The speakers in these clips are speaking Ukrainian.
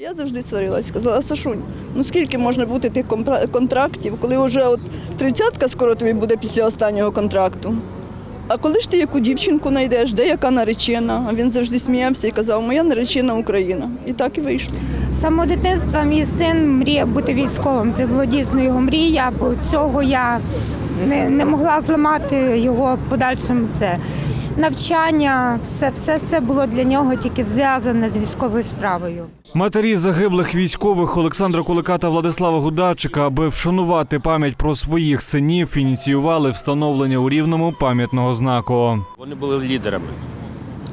Я завжди сварилась, казала, Сашунь, ну скільки можна бути тих контрактів, коли вже от тридцятка скоро тобі буде після останнього контракту. А коли ж ти яку дівчинку знайдеш, де яка наречена? А він завжди сміявся і казав, моя наречена Україна. І так і вийшло. З самого дитинства мій син мріяв бути військовим. Це було дійсно його мрія, бо цього я не, не могла зламати його подальшим. Це навчання, все, все, все було для нього тільки зв'язане з військовою справою. Матері загиблих військових Олександра Кулика та Владислава Гудачика, аби вшанувати пам'ять про своїх синів, ініціювали встановлення у рівному пам'ятного знаку. Вони були лідерами.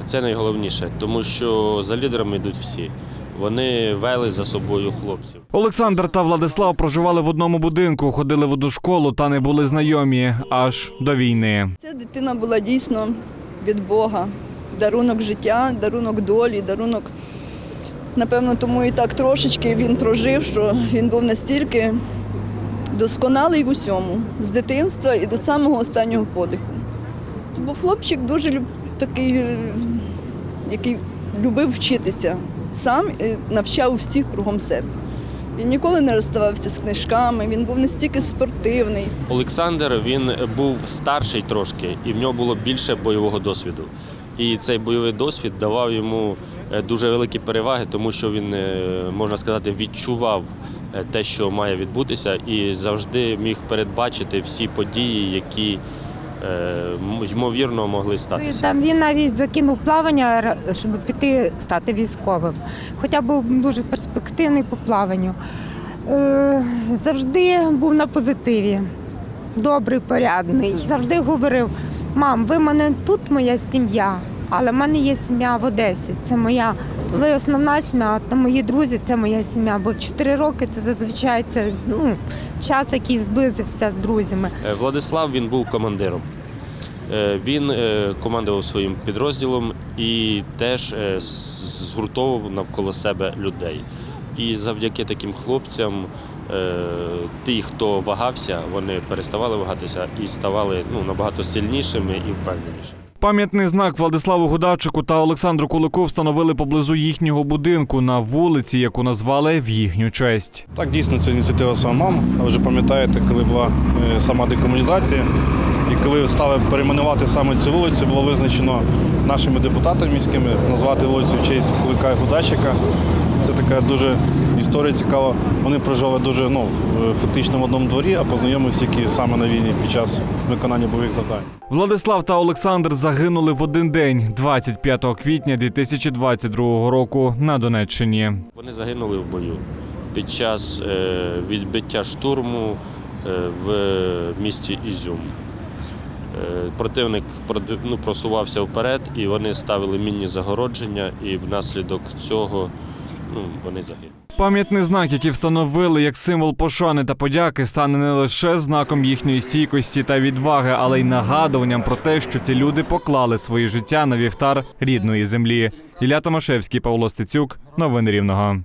Це найголовніше, тому що за лідерами йдуть всі. Вони вели за собою хлопців. Олександр та Владислав проживали в одному будинку, ходили в одну школу та не були знайомі аж до війни. Ця дитина була дійсно від Бога. Дарунок життя, дарунок долі, дарунок. Напевно, тому і так трошечки він прожив, що він був настільки досконалий в усьому, з дитинства і до самого останнього подиху. То був хлопчик дуже люб... такий, е, який любив вчитися сам і навчав всіх кругом себе. Він ніколи не розставався з книжками, він був настільки спортивний. Олександр він був старший трошки, і в нього було більше бойового досвіду. І цей бойовий досвід давав йому е, дуже великі переваги, тому що він, е, можна сказати, відчував е, те, що має відбутися, і завжди міг передбачити всі події, які ймовірно могли статися. Там він навіть закинув плавання, щоб піти стати військовим. Хоча був дуже перспективний по плаванню. Е, Завжди був на позитиві, добрий, порядний. Завжди говорив: мам, ви мене тут моя сім'я, але в мене є сім'я в Одесі. Це моя ви основна сім'я, та мої друзі це моя сім'я. Бо чотири роки це зазвичай це ну, час, який зблизився з друзями. Е, Владислав він був командиром. Е, Він е, командував своїм підрозділом і теж згуртовував навколо себе людей. І завдяки таким хлопцям, ті, хто вагався, вони переставали вагатися і ставали ну, набагато сильнішими і впевненішими. Пам'ятний знак Владиславу Гудачику та Олександру Кулику встановили поблизу їхнього будинку на вулиці, яку назвали в їхню честь. Так, дійсно, це ініціатива саме мам. Ви вже пам'ятаєте, коли була е, сама декомунізація, і коли стали перейменувати саме цю вулицю, було визначено нашими депутатами міськими назвати вулицю в честь Кулика і Гудачика. Це така дуже історія цікава. Вони проживали дуже ну, фактично в одному дворі, а познайомилися тільки саме на війні під час виконання бойових завдань. Владислав та Олександр загинули в один день, 25 квітня 2022 року на Донеччині. Вони загинули в бою під час е, відбиття штурму е, в місті Ізюм. Е, Противник ну, просувався вперед, і вони ставили мінні загородження, і внаслідок цього ну, вони загинули. Пам'ятний знак, який встановили як символ пошани та подяки, стане не лише знаком їхньої стійкості та відваги, але й нагадуванням про те, що ці люди поклали свої життя на вівтар рідної землі. Ілля Томашевський, Павло Стецюк, новини Рівного.